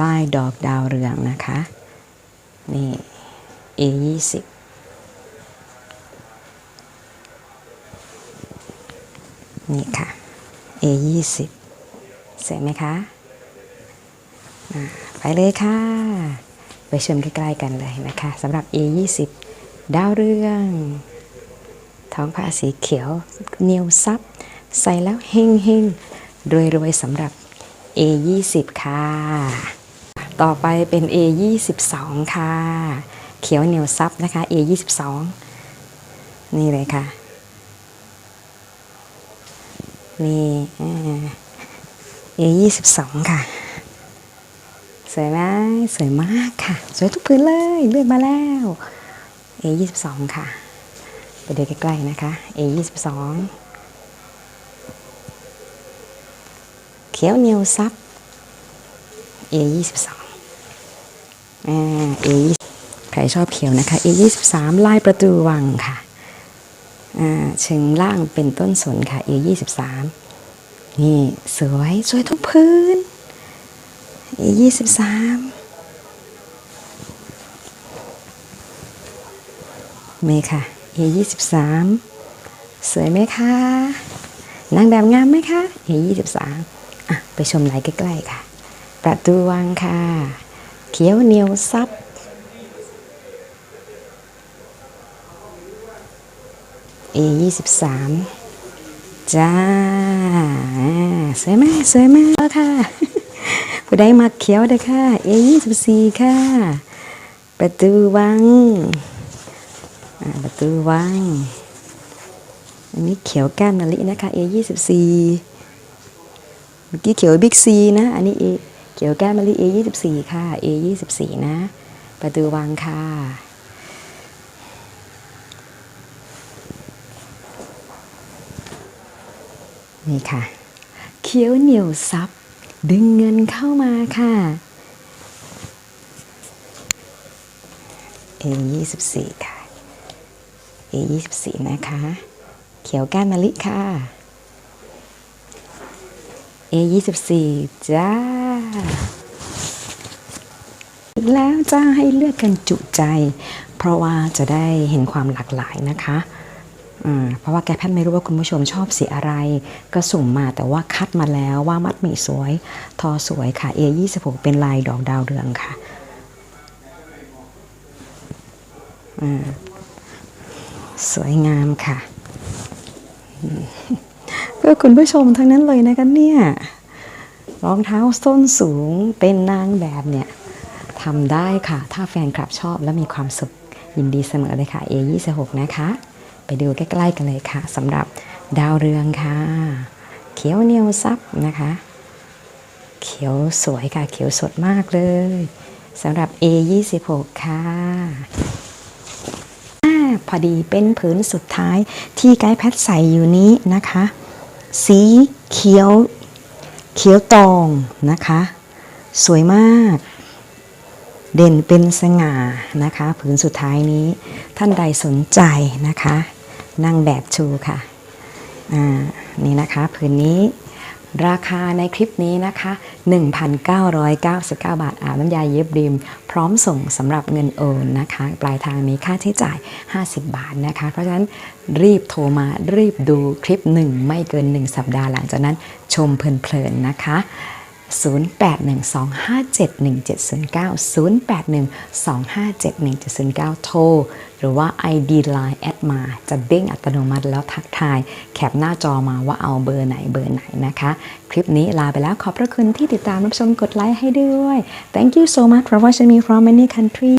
ลายดอกดาวเรืองนะคะ นี่ A ยี่สิบนี่ค่ะ A ยี่สิบสวยไหมคะไปเลยค่ะ ไปชมใกล้ๆกันเลยนะคะสำหรับ A ยี่สิบดาวเรือง ท้องผ้าสีเขียวเนียวซับ ใส่แล้วเฮงเฮงรวยรวยสำหรับ A 20ค่ะ ต่อไปเป็น A 22ค่ะ เขียวเหนียวซับนะคะ A 22นี่เลยค่ะ นี่อ่า A 22ค่ะ สวยไหมสวยมากค่ะ สวยทุกพื้นเลย เลือกมาแล้ว A 22ค่ะ ไปดูใกล้ๆนะคะ A 22เขียวเหนียวซับ A 22 อ่า A 20ใครชอบเขียวนะคะ A 23ลายประตูวังค่ะอ่าเชิงล่างเป็นต้นสนค่ะ A 23นี่สวยสวยทุกพื้น A 23เมค่ะ A 23สวยไหมคะนางแบบงามไหมคะ A 23อะไปชมไหลายใกล้ๆค่ะ ประตูวังค่ะ เขียวเหนียวซับ A 23จ้าอ่าสวยไหมสวยมากค่ะ ผู้ใดมาเขียวเด้อค่ะ A 24ค่ะ ประตูวังประตูวัง อันนี้เขียวก้านมะลินะคะ A 24เมื่อกี้เขียวบิ๊กซีนะ อันนี้ A เขียวแก้านมะลิ A 24 ค่ะ A 24 นะประตูวังค่ะนี่ค่ะ เขียวเหนียวซับ ดึงเงินเข้ามาค่ะ A 24 ค่ะ A 24 นะคะ เขียวก้านมะลิค่ะ A 24 จ้า แล้วจะให้เลือกกันจุใจ เพราะว่าจะได้เห็นความหลากหลายนะคะเพราะว่าแกแพทย์ไม่รู้ว่าคุณผู้ชมชอบสีอะไร ก็สุ่มมาแต่ว่าคัดมาแล้วว่ามัดหมี่สวย ทอสวยค่ะ A 26 เป็นลายดอกดาวเรืองค่ะสวยงามค่ะ เพื่อคุณผู้ชมทั้งนั้นเลยนะคะเนี่ย รองเท้าส้นสูงเป็นนางแบบเนี่ยทำได้ค่ะ ถ้าแฟนคลับชอบและมีความสุข ยินดีเสมอเลยค่ะ A 26 นะคะ ไปดูใกล้ๆกันเลยค่ะสำหรับดาวเรืองค่ะ เขียวเนียวซับนะคะ เขียวสวยค่ะ เขียวสดมากเลยสำหรับ A 26 ค่ะอ่าพอดีเป็นผืนสุดท้ายที่ไกด์แพทใส่อยู่นี้นะคะ สีเขียว เขียวตองนะคะ สวยมาก เด่นเป็นสง่านะคะผืนสุดท้ายนี้ท่านใดสนใจนะคะ นั่งแบบชูค่ะ อ่า นี่นะคะผืนนี้ ราคาในคลิปนี้นะคะ 1,999 บาทอาบน้ำยาเย็บริม พร้อมส่งสำหรับเงินโอนนะคะ ปลายทางมีค่าใช้จ่าย 50 บาทนะคะ เพราะฉะนั้นรีบโทรมารีบดูคลิป 1 ไม่เกิน 1 สัปดาห์หลังจากนั้นชมเพลินๆนะคะ 0812571709 0812571709 โทร หรือว่า ID Line แอดมา จะเด้งอัตโนมัติแล้วทักทาย แคปหน้าจอมาว่าเอาเบอร์ไหนเบอร์ไหนนะคะ คลิปนี้ลาไปแล้วขอบพระคุณที่ติดตามรับชมกดไลค์ให้ด้วย Thank you so much for watching me from many countries